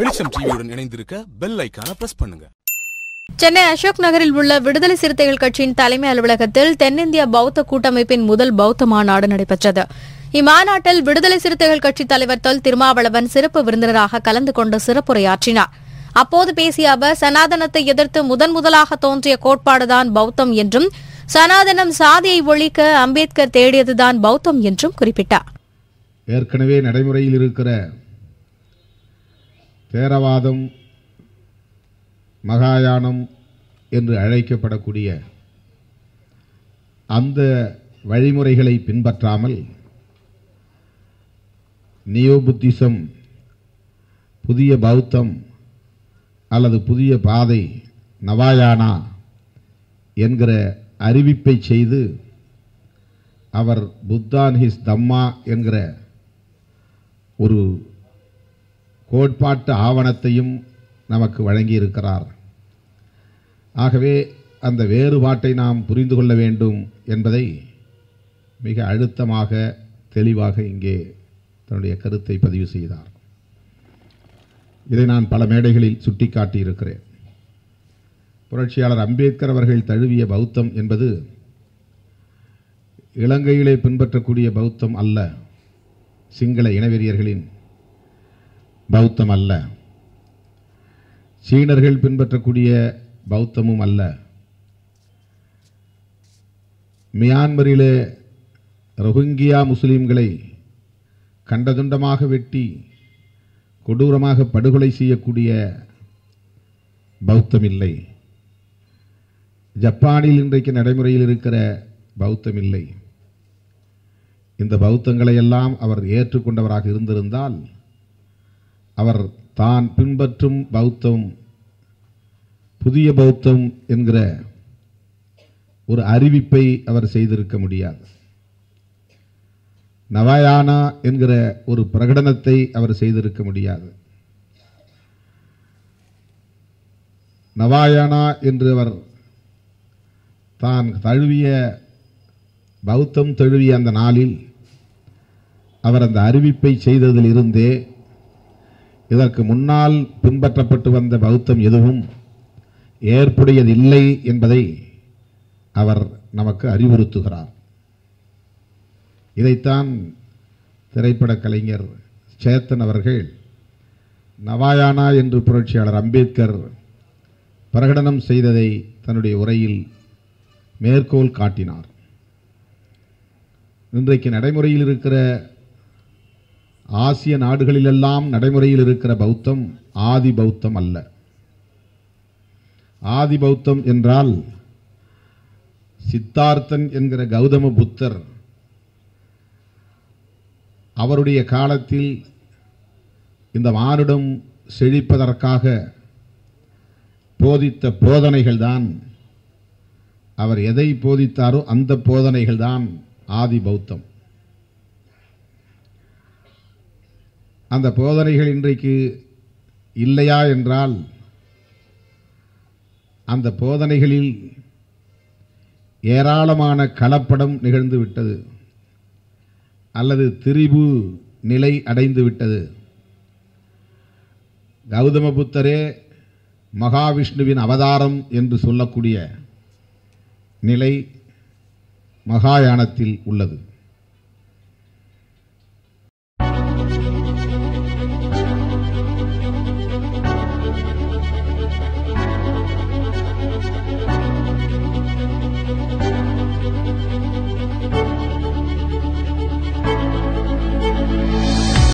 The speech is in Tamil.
ஜிஎஸ்எம் டிவியுடன் இணைந்திருக்க பெல் ஐக்கான பிரஸ் பண்ணுங்க. சென்னை அசோக் நகரில் உள்ள விடுதலை சிறுத்தைகள் கட்சியின் தலைமை அலுவலகத்தில் தென்னிந்திய பௌத்த கூட்டமைப்பின் முதல் பௌத்த மாநாடு நடைபெற்றது. இம்மாநாட்டில் விடுதலை சிறுத்தைகள் கட்சி தலைவர் தொல் திருமாவளவன் சிறப்பு விருந்தினராக கலந்து கொண்டு சிறப்புரையாற்றினார். அப்போது பேசிய அவர் சனாதனத்தை எதிர்த்து முதன் முதலாக தோன்றிய கோட்பாடுதான் பௌத்தம் என்றும் சனாதனம் சாதியை ஒழிக்க அம்பேத்கர் தேடியதுதான் பௌத்தம் என்றும் குறிப்பிட்டார். ஏற்கனவே நடைமுறையில் இருக்கிற தேரவாதம் மகாயானம் என்று அழைக்கப்படக்கூடிய அந்த வழிமுறைகளை பின்பற்றாமல் நியோ புத்திசம் புதிய பௌத்தம் அல்லது புதிய பாதை நவாயானா என்கிற அறிவிப்பை செய்து அவர் புத்தான் ஹிஸ் தம்மா என்கிற ஒரு கோட்பாட்டு ஆவணத்தையும் நமக்கு வழங்கியிருக்கிறார். ஆகவே அந்த வேறுபாட்டை நாம் புரிந்து கொள்ள வேண்டும் என்பதை மிக அழுத்தமாக தெளிவாக இங்கே தன்னுடைய கருத்தை பதிவு செய்தார். இதை நான் பல மேடைகளில் சுட்டிக்காட்டியிருக்கிறேன். புரட்சியாளர் அம்பேத்கர் அவர்கள் தழுவிய பௌத்தம் என்பது இலங்கையிலே பின்பற்றக்கூடிய பௌத்தம் அல்ல சிங்கள இனவெறியர்களின் பௌத்தம் அல்ல சீனர்கள் பின்பற்றக்கூடிய பௌத்தமும் அல்ல மியான்மரிலே ரோஹிங்கியா முஸ்லீம்களை கண்டதுண்டமாக வெட்டி கொடூரமாக படுகொலை செய்யக்கூடிய பௌத்தம் இல்லை ஜப்பானில் இன்றைக்கு நடைமுறையில் இருக்கிற பௌத்தம் இல்லை இந்த பௌத்தங்களை எல்லாம் அவர் ஏற்றுக்கொண்டவராக இருந்திருந்தால் அவர் தான் பின்பற்றும் பௌத்தம் புதிய பௌத்தம் என்கிற ஒரு அறிவிப்பை அவர் செய்திருக்க முடியாது. நவாயானா என்கிற ஒரு பிரகடனத்தை அவர் செய்திருக்க முடியாது. நவாயானா என்று அவர் தான் தழுவிய பௌத்தம் தழுவிய அந்த நாளில் அவர் அந்த அறிவிப்பை செய்ததில் இருந்தே இதற்கு முன்னால் பின்பற்றப்பட்டு வந்த பௌத்தம் எதுவும் ஏற்புடையதில்லை என்பதை அவர் நமக்கு அறிவுறுத்துகிறார். இதைத்தான் திரைப்பட கலைஞர் சேத்தன் அவர்கள் நவாயானா என்று புரட்சியாளர் அம்பேத்கர் பிரகடனம் செய்ததை தன்னுடைய உரையில் மேற்கோள் காட்டினார். இன்றைக்கு நடைமுறையில் இருக்கிற ஆசிய நாடுகளிலெல்லாம் நடைமுறையில் இருக்கிற பௌத்தம் ஆதி பௌத்தம் அல்ல. ஆதி பௌத்தம் என்றால் சித்தார்த்தன் என்கிற கௌதம புத்தர் அவருடைய காலத்தில் இந்த மானுடம் செழிப்பதற்காக போதித்த போதனைகள் தான் அவர் எதை போதித்தாரோ அந்த போதனைகள் தான் ஆதி பௌத்தம். அந்த போதனைகள் இன்றைக்கு இல்லையா என்றால் அந்த போதனைகளில் ஏராளமான கலப்படம் நிகழ்ந்து விட்டது. அல்லது திரிபு நிலை அடைந்து விட்டது. கௌதம புத்தரே மகாவிஷ்ணுவின் அவதாரம் என்று சொல்லக்கூடிய நிலை மகாயானத்தில் உள்ளது.